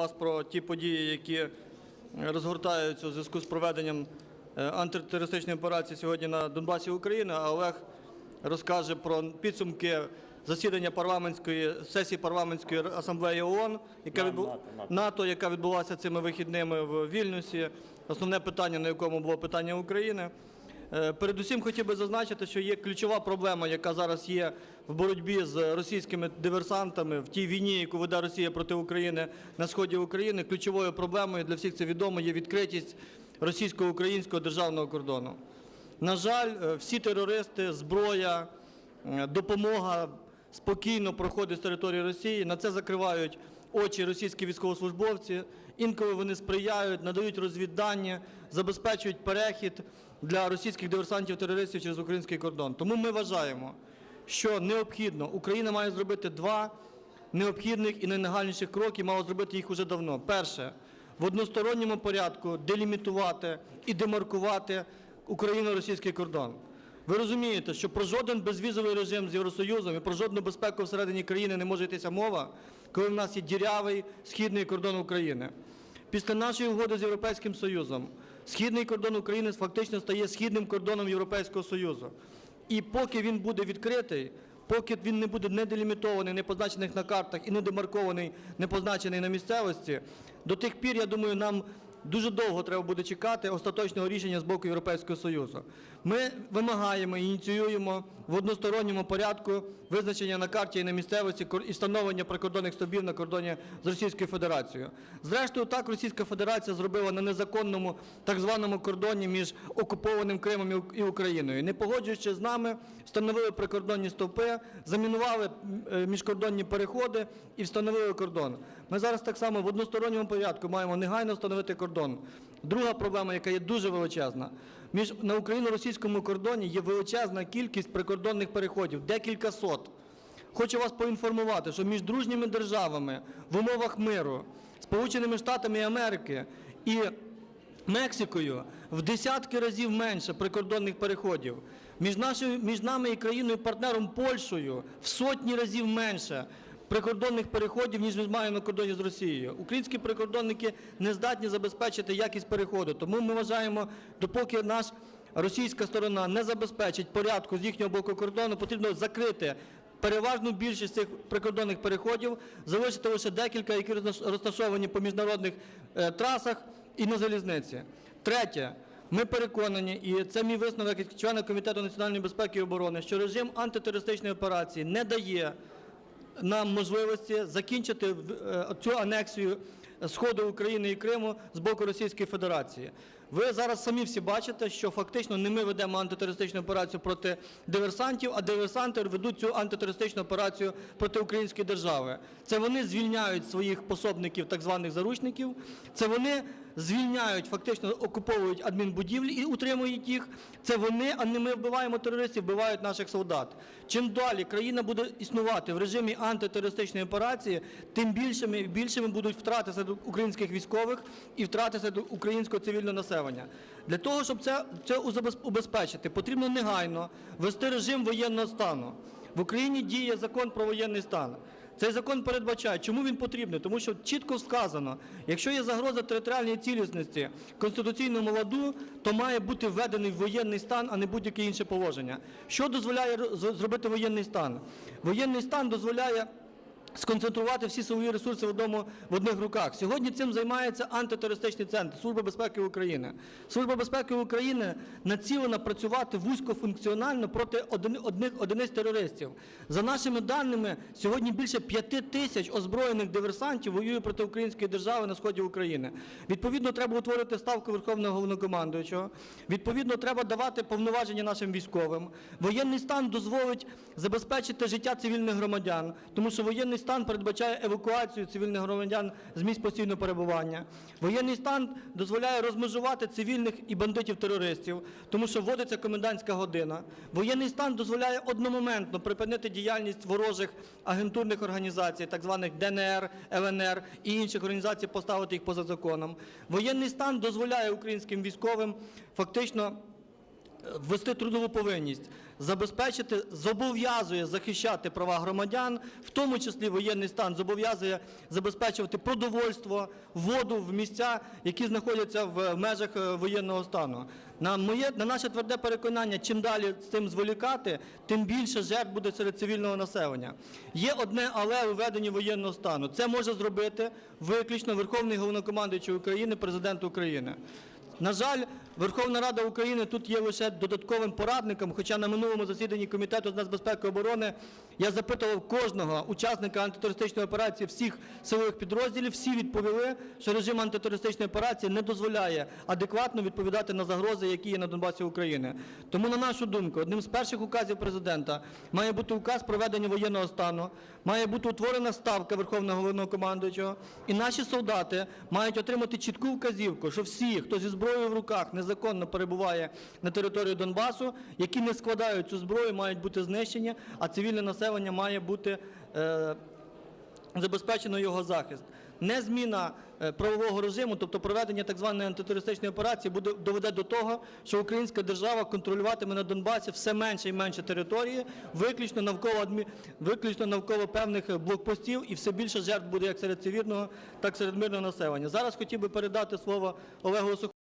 вас про ті події, які розгортаються у зв'язку з проведенням е, антитерористичної операції сьогодні на Донбасі України. А Олег розкаже про підсумки засідання парламентської сесії парламентської асамблеї ООН, яка відбу... НАТО, НАТО. НАТО, яка відбулася цими вихідними в Вільнюсі. Основне питання, на якому було питання України. Е, Передусім хотів би зазначити, що є ключова проблема, яка зараз є в боротьбі з російськими диверсантами в тій війні, яку веде Росія проти України на сході України. Ключовою проблемою для всіх це відомо є відкритість російсько-українського державного кордону. На жаль, е, всі терористи, зброя, е, допомога спокійно проходить з території Росії. На це закривають очі російські військовослужбовці. Інколи вони сприяють, надають розвіддання, забезпечують перехід для російських диверсантів-терористів через український кордон. Тому ми вважаємо, що необхідно, Україна має зробити два необхідних і найнагальніших кроки, мала зробити їх уже давно. Перше, в односторонньому порядку делімітувати і демаркувати Україно-російський кордон. Ви розумієте, що про жоден безвізовий режим з Євросоюзом і про жодну безпеку всередині країни не може йтися мова, коли в нас є дірявий східний кордон України. Після нашої угоди з Європейським Союзом східний кордон України фактично стає східним кордоном Європейського Союзу. І поки він буде відкритий, поки він не буде не делімітований, не позначений на картах і не демаркований, не позначений на місцевості, до тих пір, я думаю, нам дуже довго треба буде чекати остаточного рішення з боку Європейського Союзу. Ми вимагаємо і ініціюємо в односторонньому порядку визначення на карті і на місцевості і встановлення прикордонних стовбів на кордоні з Російською Федерацією. Зрештою, так Російська Федерація зробила на незаконному так званому кордоні між окупованим Кримом і Україною. Не погоджуючись з нами, встановили прикордонні стовпи, замінували е, міжкордонні переходи і встановили кордон. Ми зараз так само в односторонньому порядку маємо негайно встановити кордон. Друга проблема, яка є дуже величезна. Між на україно-російському кордоні є величезна кількість прикордонних переходів, декілька сот. Хочу вас поінформувати, що між дружніми державами в умовах миру, Сполученими Штатами Америки і Мексикою в десятки разів менше прикордонних переходів. Між, нашою, між нами і країною-партнером Польщею в сотні разів менше прикордонних переходів, ніж ми маємо на кордоні з Росією. Українські прикордонники не здатні забезпечити якість переходу. Тому ми вважаємо, допоки наш російська сторона не забезпечить порядку з їхнього боку кордону, потрібно закрити переважну більшість цих прикордонних переходів, залишити лише декілька, які розташовані по міжнародних е, трасах і на залізниці. Третє. Ми переконані, і це мій висновок як члена Комітету національної безпеки і оборони, що режим антитерористичної операції не дає нам можливості закінчити е, цю анексію Сходу України і Криму з боку Російської Федерації. Ви зараз самі всі бачите, що фактично не ми ведемо антитерористичну операцію проти диверсантів, а диверсанти ведуть цю антитерористичну операцію проти української держави. Це вони звільняють своїх пособників, так званих заручників. Це вони звільняють, фактично окуповують адмінбудівлі і утримують їх. Це вони, а не ми вбиваємо терористів, вбивають наших солдат. Чим далі країна буде існувати в режимі антитерористичної операції, тим більшими більшими будуть втрати серед українських військових і втрати серед українського цивільного населення. Для того, щоб це, це убезпечити, потрібно негайно ввести режим воєнного стану. В Україні діє закон про воєнний стан. Цей закон передбачає, чому він потрібний, тому що чітко сказано, якщо є загроза територіальної цілісності конституційному ладу, то має бути введений воєнний стан, а не будь-яке інше положення. Що дозволяє зробити воєнний стан? Воєнний стан дозволяє сконцентрувати всі свої ресурси в одному в одних руках. Сьогодні цим займається антитерористичний центр Служба безпеки України. Служба безпеки України націлена працювати вузькофункціонально проти одних одиниць терористів. За нашими даними, сьогодні більше п'яти тисяч озброєних диверсантів воює проти української держави на сході України. Відповідно, треба утворити ставку Верховного головнокомандуючого. Відповідно, треба давати повноваження нашим військовим. Воєнний стан дозволить забезпечити життя цивільних громадян, тому що воєнний стан передбачає евакуацію цивільних громадян з місць постійного перебування. Воєнний стан дозволяє розмежувати цивільних і бандитів-терористів, тому що вводиться комендантська година. Воєнний стан дозволяє одномоментно припинити діяльність ворожих агентурних організацій, так званих ДНР, ЛНР і інших організацій, поставити їх поза законом. Воєнний стан дозволяє українським військовим фактично ввести трудову повинність. Забезпечити, зобов'язує захищати права громадян, в тому числі воєнний стан зобов'язує забезпечувати продовольство, воду в місця, які знаходяться в межах е, воєнного стану. На моє на наше тверде переконання, чим далі з цим зволікати, тим більше жертв буде серед цивільного населення. Є одне але у введенні воєнного стану. Це може зробити виключно Верховний головнокомандуючий України, президент України. На жаль, Верховна Рада України тут є лише додатковим порадником, хоча на минулому засіданні Комітету з нацбезпеки і оборони я запитував кожного учасника антитерористичної операції всіх силових підрозділів, всі відповіли, що режим антитерористичної операції не дозволяє адекватно відповідати на загрози, які є на Донбасі України. Тому, на нашу думку, одним з перших указів президента має бути указ про введення воєнного стану, має бути утворена ставка Верховного Головнокомандуючого, і наші солдати мають отримати чітку вказівку, що всі, хто зі зброєю в руках незаконно перебуває на території Донбасу, які не складають цю зброю, мають бути знищені, а цивільне населення має бути е, забезпечено його захист. Не зміна е, правового режиму, тобто проведення так званої антитерористичної операції, буде доведе до того, що українська держава контролюватиме на Донбасі все менше і менше території, виключно навколо виключно навколо певних блокпостів, і все більше жертв буде як серед цивільного, так і серед мирного населення. Зараз хотів би передати слово Олегу Осуховському.